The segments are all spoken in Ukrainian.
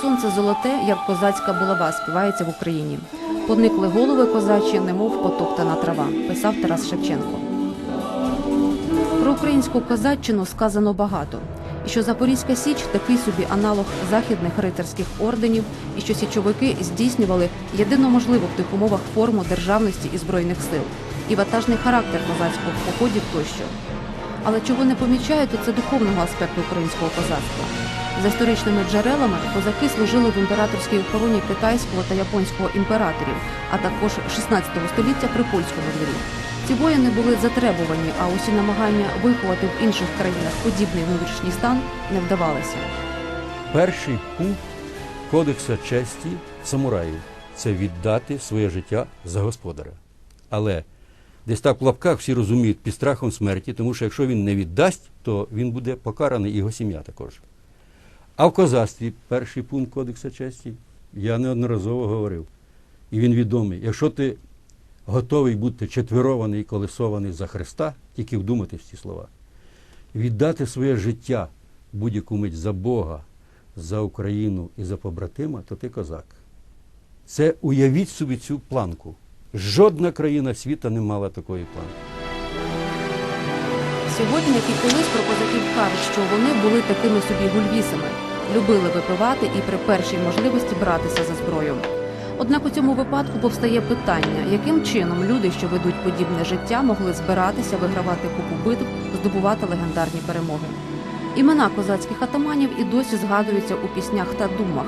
сонце золоте, як козацька булава, співається в Україні. Поникли голови козачі, немов потоптана трава, писав Тарас Шевченко. Про українську козаччину сказано багато. І що Запорізька Січ такий собі аналог західних рицарських орденів, і що січовики здійснювали єдино можливу в тих умовах форму державності і збройних сил, і ватажний характер козацьких походів тощо. Але чого не помічаю, то це духовного аспекту українського козацтва. За історичними джерелами козаки служили в імператорській охороні китайського та японського імператорів, а також 16 століття при польському дворі. Ці воїни були затребувані, а усі намагання виховати в інших країнах подібний внутрішній стан не вдавалися. Перший пункт кодекса честі самураїв це віддати своє життя за господаря. Але десь так в лапках всі розуміють під страхом смерті, тому що якщо він не віддасть, то він буде покараний його сім'я також. А в козацтві перший пункт кодекса честі я неодноразово говорив. І він відомий. Якщо ти готовий бути четверований і колесований за Христа, тільки вдуматись в ці слова, віддати своє життя будь-яку мить за Бога, за Україну і за побратима, то ти козак. Це уявіть собі цю планку. Жодна країна світу не мала такої планки. Сьогодні, колись про козаків кажуть, що вони були такими собі гульвісами, любили випивати і при першій можливості братися за зброю. Однак у цьому випадку повстає питання, яким чином люди, що ведуть подібне життя, могли збиратися, вигравати купу битв, здобувати легендарні перемоги. Імена козацьких атаманів і досі згадуються у піснях та думах.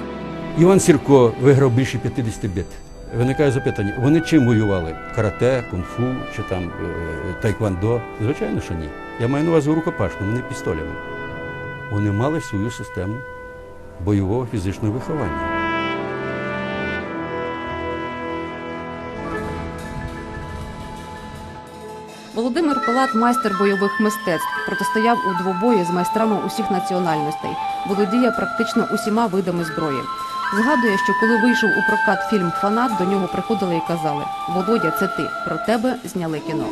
Іван Сірко виграв більше 50 бит. Виникає запитання, вони чим воювали? Карате, кунг-фу чи там е, тайквандо? Звичайно, що ні. Я маю на увазі рукопашну, не пістолями. Вони мали свою систему бойового фізичного виховання. Володимир Палат, майстер бойових мистецтв, протистояв у двобої з майстрами усіх національностей, володіє практично усіма видами зброї. Згадує, що коли вийшов у прокат фільм Фанат, до нього приходили і казали: Володя, це ти про тебе зняли кіно.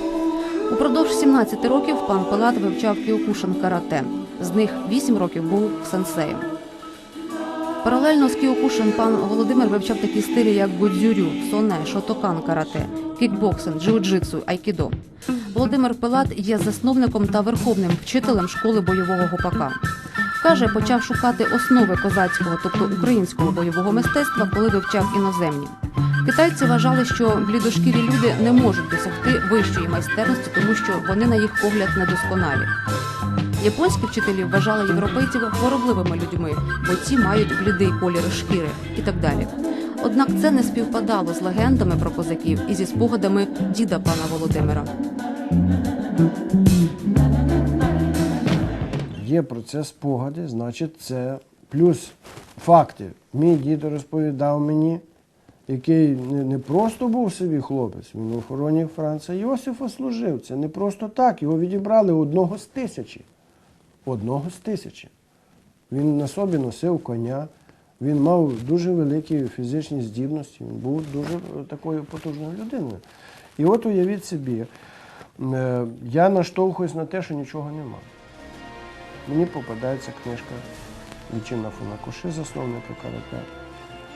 Упродовж 17 років пан Палат вивчав кіокушин карате. З них 8 років був сенсеєм. Паралельно з кіокушин пан Володимир вивчав такі стилі, як гудзюрю, соне, шотокан карате, кікбоксинг, джиу-джитсу, айкідо. Володимир Пилат є засновником та верховним вчителем школи бойового гопака. Каже, почав шукати основи козацького, тобто українського бойового мистецтва, коли вивчав іноземні. Китайці вважали, що блідошкірі люди не можуть досягти вищої майстерності, тому що вони, на їх погляд, недосконалі. Японські вчителі вважали європейців хворобливими людьми, бо ці мають блідий колір шкіри і так далі. Однак це не співпадало з легендами про козаків і зі спогадами діда пана Володимира. Є про це спогади, значить, це плюс факти. Мій дід розповідав мені, який не, просто був собі хлопець, він в охороні Франца Йосифа служив. Це не просто так. Його відібрали одного з тисячі. Одного з тисячі. Він на собі носив коня, він мав дуже великі фізичні здібності, він був дуже такою потужною людиною. І от уявіть собі, е, я наштовхуюсь на те, що нічого немає. Мені попадається книжка Нічина Фунакуши, засновника карате,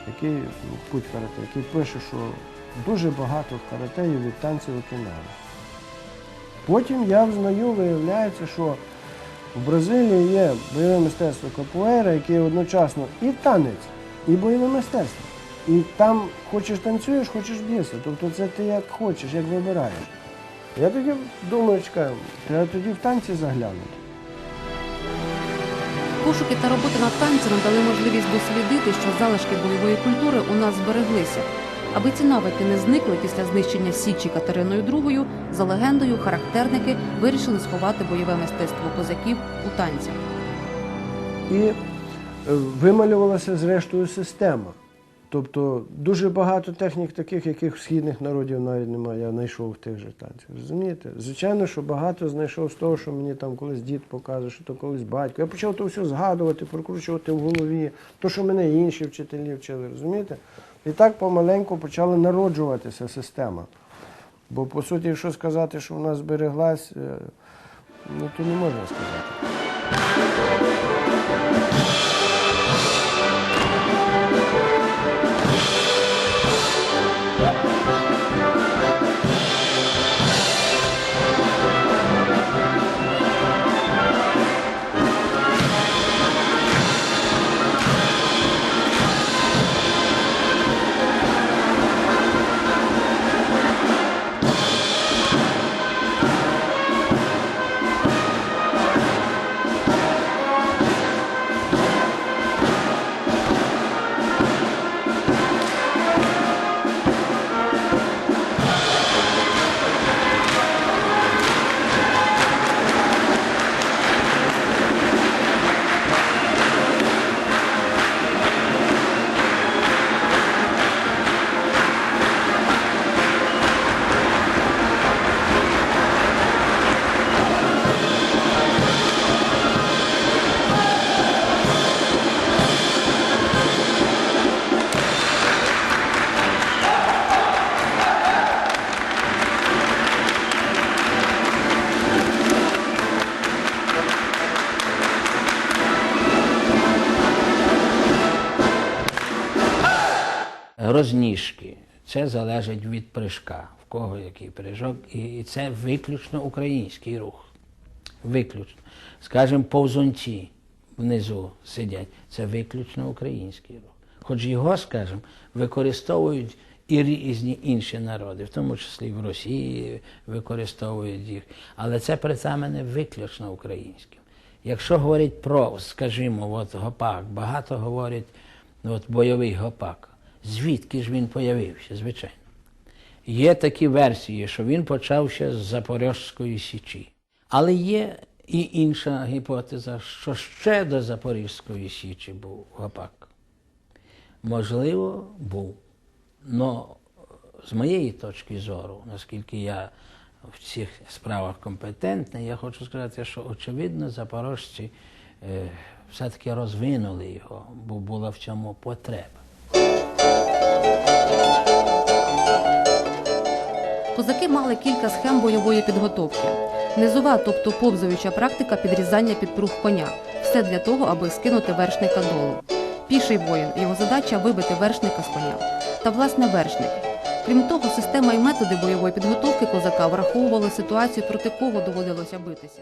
який ну, путь карате, який пише, що дуже багато в карате є від танців окінава. Потім я взнаю, виявляється, що в Бразилії є бойове мистецтво капуера, яке одночасно і танець, і бойове мистецтво. І там хочеш танцюєш, хочеш б'єшся. Тобто це ти як хочеш, як вибираєш. Я тоді думаю, чекаю, треба тоді в танці заглянути. Пошуки та робота над танцями дали можливість дослідити, що залишки бойової культури у нас збереглися. Аби ці навики не зникли після знищення Січі Катериною II, за легендою, характерники вирішили сховати бойове мистецтво козаків у танцях. І е, вималювалася зрештою система. Тобто дуже багато технік таких, яких в східних народів навіть немає, я знайшов в тих же танцях. Розумієте? Звичайно, що багато знайшов з того, що мені там колись дід показує, що то колись батько. Я почав то все згадувати, прокручувати в голові, то, що мене інші вчителі вчили, розумієте? І так помаленьку почала народжуватися система. Бо, по суті, якщо сказати, що вона збереглась, е, ну то не можна сказати. Розніжки. Це залежить від прыжка, в кого який прыжок, і це виключно український рух. Виключно. Скажімо, повзунці внизу сидять. Це виключно український рух. Хоч його, скажімо, використовують і різні інші народи, в тому числі в Росії використовують їх. Але це представлене виключно українським. Якщо говорить про, скажімо, от гопак, багато говорять от бойовий гопак. Звідки ж він появився, звичайно. Є такі версії, що він почався з Запорізької Січі. Але є і інша гіпотеза, що ще до Запорізької Січі був гопак. Можливо, був. Но з моєї точки зору, наскільки я в цих справах компетентний, я хочу сказати, що очевидно запорожці е, все-таки розвинули його, бо була в цьому потреба. Козаки мали кілька схем бойової підготовки. Низова, тобто повзуюча практика підрізання під прух коня. Все для того, аби скинути вершника долу. Піший воїн, його задача вибити вершника з коня. Та власне вершник. Крім того, система і методи бойової підготовки козака враховували ситуацію, проти кого доводилося битися.